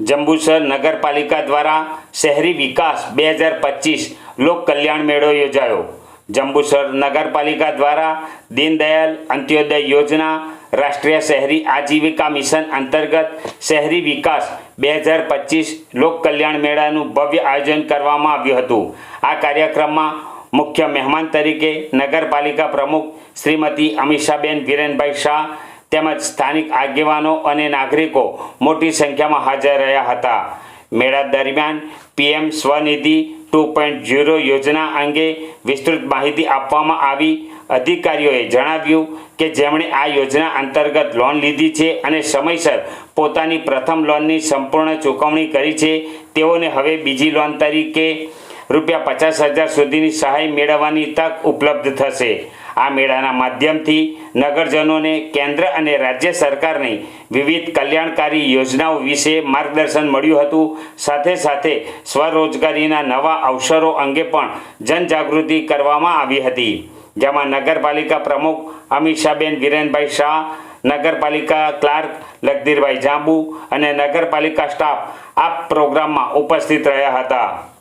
જંબુસર નગરપાલિકા દ્વારા શહેરી વિકાસ બે હજાર પચીસ લોક કલ્યાણ મેળો યોજાયો. જંબુસર નગરપાલિકા દ્વારા દીનદયાલ અંત્યોદય યોજના રાષ્ટ્રીય શહેરી આજીવિકા મિશન અંતર્ગત શહેરી વિકાસ બે હજાર પચીસ લોક કલ્યાણ મેળાનું ભવ્ય આયોજન કરવામાં આવ્યું હતું. આ કાર્યક્રમમાં મુખ્ય મહેમાન તરીકે નગરપાલિકા પ્રમુખ શ્રીમતી અમીષાબેન વિરેનભાઈ શાહ તેમજ સ્થાનિક આગેવાનો અને નાગરિકો મોટી સંખ્યામાં હાજર રહ્યા હતા. મેળા દરમિયાન PM Svanidhi two point zero યોજના અંગે વિસ્તૃત માહિતી આપવામાં આવી. અધિકારીઓએ જણાવ્યું કે જેમણે આ યોજના અંતર્ગત લોન લીધી છે અને સમયસર પોતાની પ્રથમ લોનની સંપૂર્ણ ચૂકવણી કરી છે, તેઓને હવે બીજી લોન તરીકે રૂપિયા પચાસ હજાર સુધીની સહાય મેળવવાની તક ઉપલબ્ધ થશે. આ મેળાના માધ્યમથી નગરજનોને કેન્દ્ર અને રાજ્ય સરકારની વિવિધ કલ્યાણકારી યોજનાઓ વિશે માર્ગદર્શન મળ્યું હતું. સાથે સાથે સ્વરોજગારીના નવા અવસરો અંગે પણ જનજાગૃતિ કરવામાં આવી હતી. જેમાં નગરપાલિકા પ્રમુખ અમીષાબેન વિરેનભાઈ શાહ, નગરપાલિકા ક્લાર્ક લગદીરભાઈ જાંબુ અને નગરપાલિકા સ્ટાફ આ પ્રોગ્રામમાં ઉપસ્થિત રહ્યા હતા.